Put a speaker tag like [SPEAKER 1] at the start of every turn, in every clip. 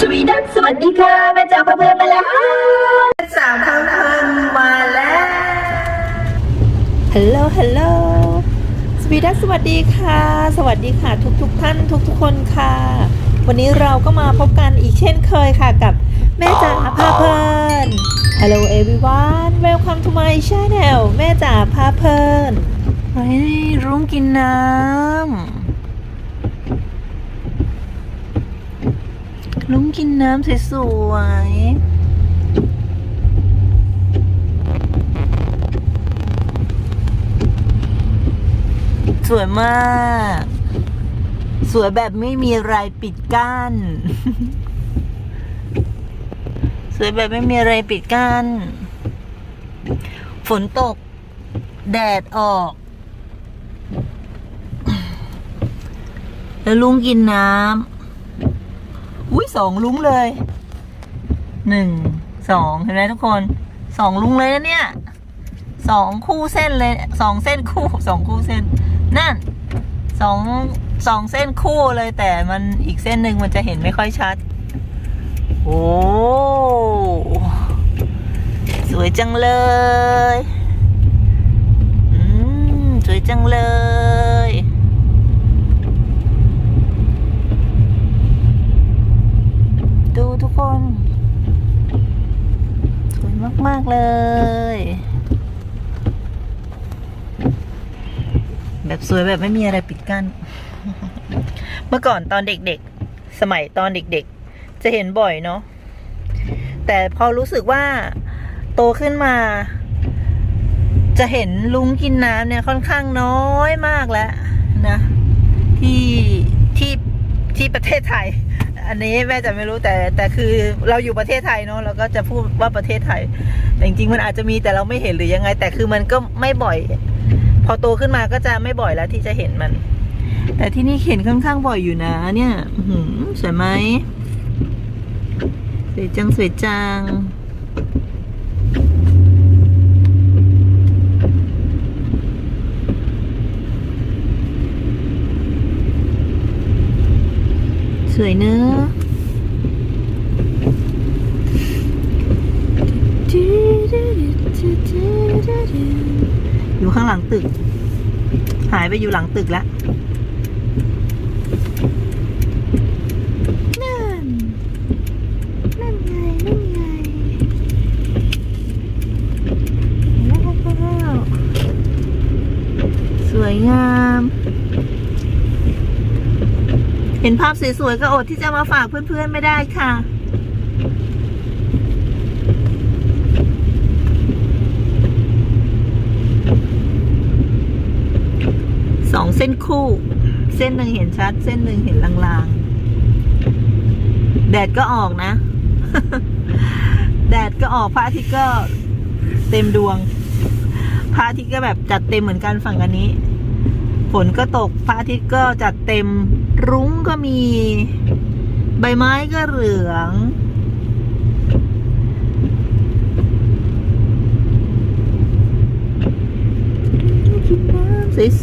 [SPEAKER 1] สวีดัสสวัสดีค่ะแม่จ๋าพะเพื่อมาแล้วสาวทำทำมาแล้วฮัลโหลฮัลโหลสวีดัสสวัสดีค่ะ สวัสดีค่ะ ทุกทุกท่านทุกทุกคนค่ะ วันนี้เราก็มาพบกันอีกเช่นเคยค่ะกับแม่จ๋าพาเพลิน Hello everyone welcome to my channel แม่จ๋าพาเพลินไอ้รุ้งกินน้ำ ลุงกินน้ำสวยๆ สวยมาก สวยแบบไม่มีอะไรปิดกั้น สวยแบบไม่มีอะไรปิดกั้น ฝนตก แดดออก แล้วลุงกินน้ำ อุ้ยสองลุงเลยหนึ่งสองเห็นไหมทุกคนสองลุงเลยนะเนี่ยสองคู่เส้นเลยสองเส้นคู่สองคู่เส้น นั่นสองสองเส้นคู่เลยแต่มันอีกเส้นหนึ่งมันจะเห็นไม่ค่อยชัด โอ้สวยจังเลย อืม สวยจังเลย ดูทุก คนสวยมาก ๆ เลย แบบสวยแบบไม่มีอะไรปิดกั้น เมื่อก่อนตอนเด็กๆ สมัยตอนเด็กๆ จะเห็นบ่อยเนาะ แต่พอรู้สึกว่าโตขึ้นมา จะเห็นลุงกินน้ำเนี่ยค่อนข้างน้อยมากแล้วนะ ที่ที่ที่ประเทศไทย อันนี้แม่จะไม่รู้แต่แต่คือเราอยู่ประเทศไทยเนาะเราก็จะพูดว่าประเทศไทย แต่จริงๆมันอาจจะมีแต่เราไม่เห็นหรือยังไง แต่คือมันก็ไม่บ่อย พอโตขึ้นมาก็จะไม่บ่อยแล้วที่จะเห็นมัน แต่ที่นี่เห็นค่อนข้างบ่อยอยู่นะ เนี่ยสวยไหมสวยจังสวยจัง สวยเนอะอยู่ข้างหลังตึก หายไปอยู่หลังตึกแล้ว นั่น นั่นไง นั่นไงแล้วสวยงาม เห็น ภาพสวยๆก็อดที่จะมาฝากเพื่อนๆไม่ได้ค่ะ สองเส้นคู่ เส้นหนึ่งเห็นชัด เส้นหนึ่งเห็นลางๆ แดดก็ออกนะ แดดก็ออกพระอาทิตย์ก็เต็มดวง พระอาทิตย์ก็แบบจัดเต็มเหมือนกันฝั่งอันนี้ ฝนก็ตกพระอาทิตย์ก็จัดเต็ม รุ้งก็มี ใบไม้ก็เหลือง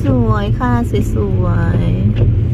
[SPEAKER 1] สวยๆ ค่ะ สวยๆ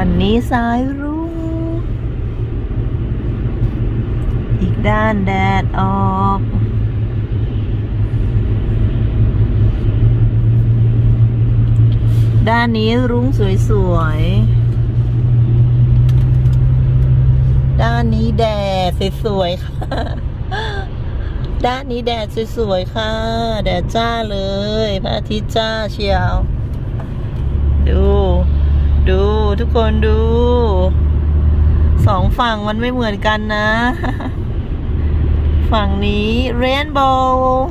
[SPEAKER 1] านี้สายรุ้งอีกด้านแดดออกด้านนี้รุ้งสวยๆ ด้านนี้แดดสวยๆ ค่ะ ด้านนี้แดดสวยๆ ค่ะ แดดจ้าเลยพระอาทิตย์จ้าเชียว ดู ดู ทุกคนดู สองฝั่งมันไม่เหมือนกันนะ ฝั่งนี้เรนโบว์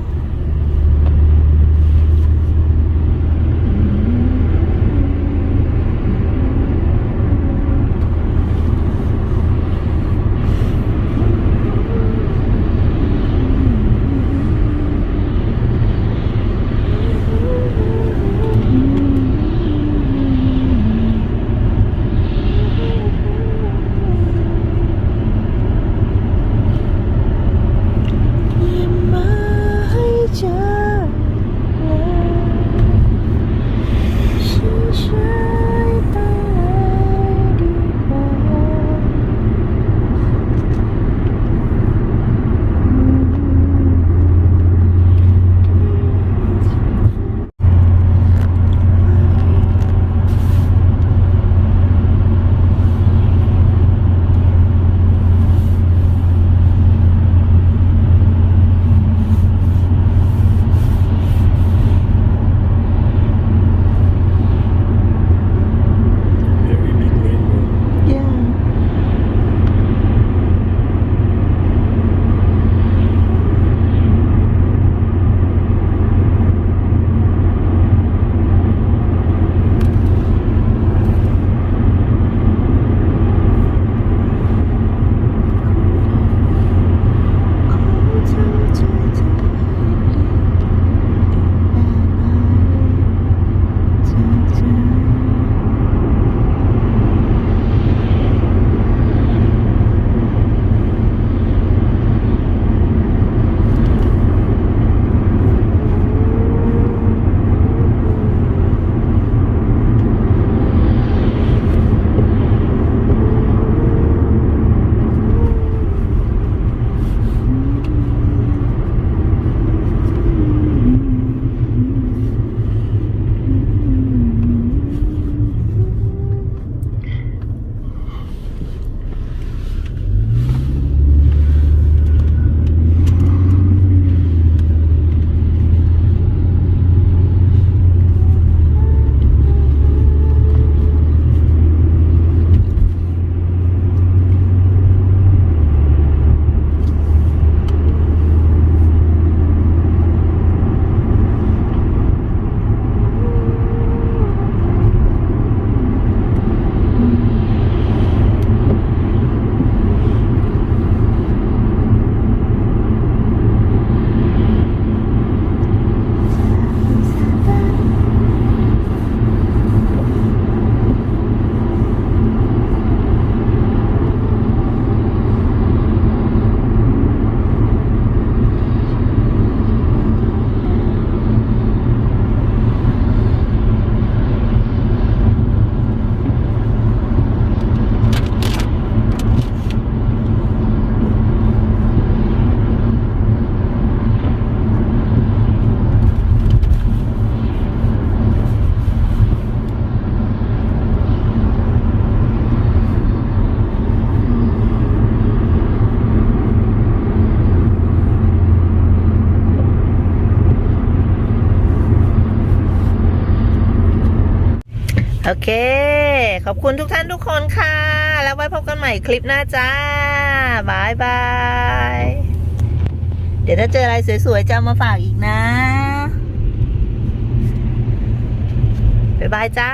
[SPEAKER 1] โอเค ขอบคุณทุกท่านทุกคนค่ะ แล้วไว้พบกันใหม่คลิปหน้าจ้าบายบาย เดี๋ยวถ้าเจออะไรสวยๆจะมาฝากอีกนะ บ๊ายบายจ้า